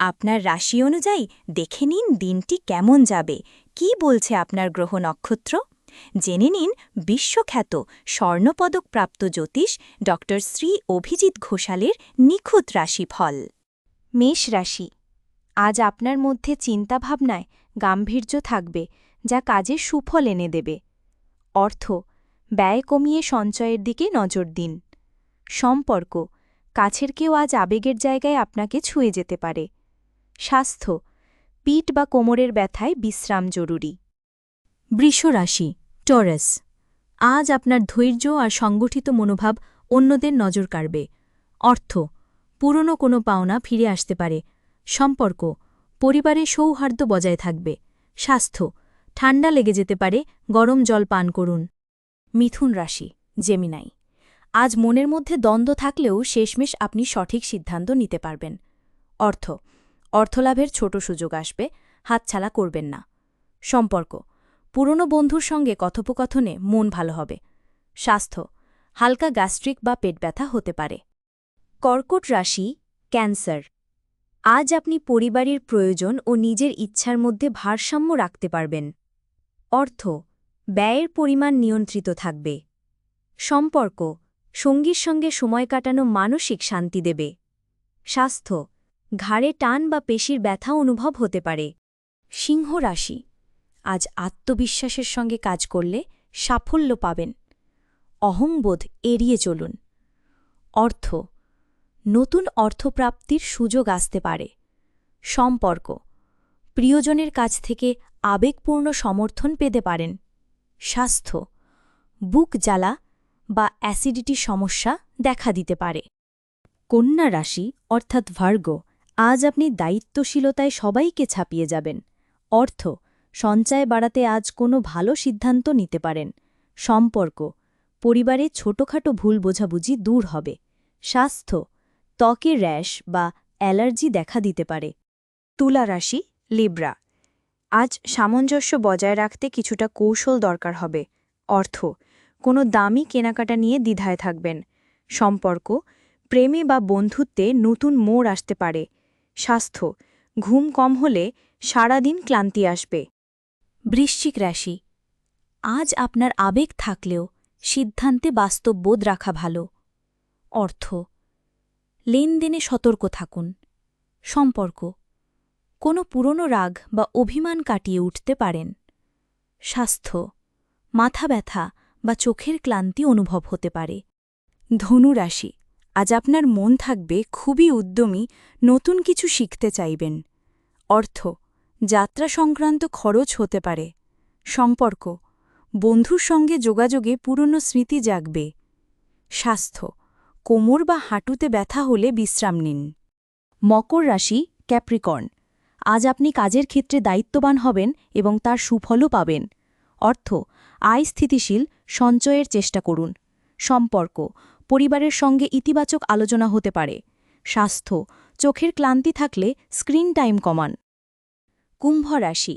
আপনার রাশি অনুযায়ী দেখে নিন দিনটি কেমন যাবে। কি বলছে আপনার গ্রহ নক্ষত্র? জেনে নিন বিশ্বখ্যাত স্বর্ণপদকপ্রাপ্ত জ্যোতিষ ড শ্রী অভিজিৎ ঘোষালের নিখুঁত রাশিফল। মেষ রাশি। আজ আপনার মধ্যে চিন্তাভাবনায় গাম্ভীর্য থাকবে, যা কাজে সুফল এনে দেবে। অর্থ, ব্যয় কমিয়ে সঞ্চয়ের দিকে নজর দিন। সম্পর্ক, কাছের কেউ আজ আবেগের জায়গায় আপনাকে ছুঁয়ে যেতে পারে। স্বাস্থ্য, পিঠ বা কোমরের ব্যথায় বিশ্রাম জরুরি। বৃষরাশি, টরাস, আজ আপনার ধৈর্য আর সংগঠিত মনোভাব অন্যদের নজর কাড়বে। অর্থ, পুরনো কোনো পাওনা ফিরে আসতে পারে। সম্পর্ক পরিবারে সৌহার্দ্য বজায় থাকবে। স্বাস্থ্য, ঠান্ডা লেগে যেতে পারে, গরম জল পান করুন। মিথুন রাশি, জেমিনাই, আজ মনের মধ্যে দ্বন্দ্ব থাকলেও শেষমেশ আপনি সঠিক সিদ্ধান্ত নিতে পারবেন। অর্থ অর্থলাভের ছোট সুযোগ আসবে হাতছালা করবেন না। সম্পর্ক, পুরনো বন্ধুর সঙ্গে কথোপকথনে মন ভালো হবে। স্বাস্থ্য, হালকা গ্যাস্ট্রিক বা পেট ব্যথা হতে পারে। কর্কট রাশি, ক্যান্সার। আজ আপনি পরিবারের প্রয়োজন ও নিজের ইচ্ছার মধ্যে ভারসাম্য রাখতে পারবেন। অর্থ, ব্যয়ের পরিমাণ নিয়ন্ত্রিত থাকবে। সম্পর্ক, সঙ্গীর সঙ্গে সময় কাটানো মানসিক শান্তি দেবে। স্বাস্থ্য ঘাড়ে টান বা পেশির ব্যথা অনুভব হতে পারে। সিংহ রাশি, আজ আত্মবিশ্বাসের সঙ্গে কাজ করলে সাফল্য পাবেন। অহংবোধ এড়িয়ে চলুন। অর্থ, নতুন অর্থপ্রাপ্তির সুযোগ আসতে পারে। সম্পর্ক, প্রিয়জনের কাছ থেকে আবেগপূর্ণ সমর্থন পেতে পারেন। স্বাস্থ্য, বুক জ্বালা বা অ্যাসিডিটি সমস্যা দেখা দিতে পারে। কন্যা রাশি, অর্থাৎ ভার্গ আজ আপনি দায়িত্বশীলতায় সবাইকে ছাপিয়ে যাবেন। অর্থ, সঞ্চয় বাড়াতে আজ কোনো ভালো সিদ্ধান্ত নিতে পারেন। সম্পর্ক, পরিবারে ছোটখাটো ভুল বোঝাবুঝি দূর হবে। স্বাস্থ্য, ত্বকে র্যাশ বা অ্যালার্জি দেখা দিতে পারে। তুলা রাশি, লিব্রা। আজ সামঞ্জস্য বজায় রাখতে কিছুটা কৌশল দরকার হবে। অর্থ, কোনো দামি কেনাকাটা নিয়ে দ্বিধায় থাকবেন। সম্পর্ক, প্রেমে বা বন্ধুত্বে নতুন মোড় আসতে পারে। স্বাস্থ্য। ঘুম কম হলে সারাদিন ক্লান্তি আসবে। বৃশ্চিক রাশি। আজ আপনার আবেগ থাকলেও সিদ্ধান্তে বাস্তব বোধ রাখা ভালো। অর্থ। লেনদেনে সতর্ক থাকুন। সম্পর্ক। কোনো পুরনো রাগ বা অভিমান কাটিয়ে উঠতে পারেন। স্বাস্থ্য। মাথা ব্যথা বা চোখের ক্লান্তি অনুভব হতে পারে। ধনু রাশি। আজ আপনার মন থাকবে খুবই উদ্যমী, নতুন কিছু শিখতে চাইবেন। অর্থ, যাত্রা সংক্রান্ত খরচ হতে পারে। সম্পর্ক, বন্ধুর সঙ্গে যোগাযোগে পুরনো স্মৃতি জাগবে। স্বাস্থ্য, কোমর বা হাঁটুতে ব্যথা হলে বিশ্রাম নিন। মকর রাশি, ক্যাপ্রিকর্ন, আজ আপনি কাজের ক্ষেত্রে দায়িত্ববান হবেন এবং তার সুফলও পাবেন। অর্থ, আয় স্থিতিশীল, সঞ্চয়ের চেষ্টা করুন। সম্পর্ক পরিবারের সঙ্গে ইতিবাচক আলোচনা হতে পারে। স্বাস্থ্য, চোখের ক্লান্তি থাকলে স্ক্রিন টাইম কমান। কুম্ভ রাশি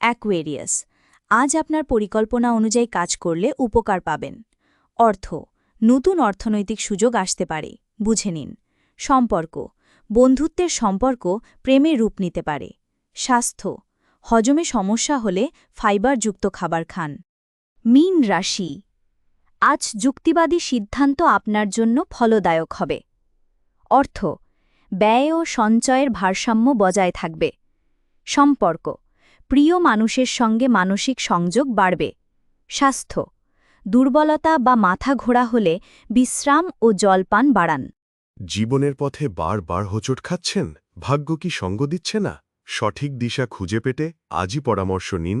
অ্যাকুয়েরিয়াস আজ আপনার পরিকল্পনা অনুযায়ী কাজ করলে উপকার পাবেন। অর্থ, নতুন অর্থনৈতিক সুযোগ আসতে পারে, বুঝে নিন। সম্পর্ক, বন্ধুত্বের সম্পর্ক প্রেমে রূপ নিতে পারে। স্বাস্থ্য, হজমে সমস্যা হলে ফাইবারযুক্ত খাবার খান। মিন রাশি আজ যুক্তিবাদী সিদ্ধান্ত আপনার জন্য ফলদায়ক হবে। অর্থ, ব্যয় ও সঞ্চয়ের ভারসাম্য বজায় থাকবে। সম্পর্ক, প্রিয় মানুষের সঙ্গে মানসিক সংযোগ বাড়বে। স্বাস্থ্য, দুর্বলতা বা মাথা ঘোরা হলে বিশ্রাম ও জলপান বাড়ান। জীবনের পথে বারবার হোঁচট খাচ্ছেন? ভাগ্য কি সঙ্গ দিচ্ছে না? সঠিক দিশা খুঁজে পেতে আজই পরামর্শ নিন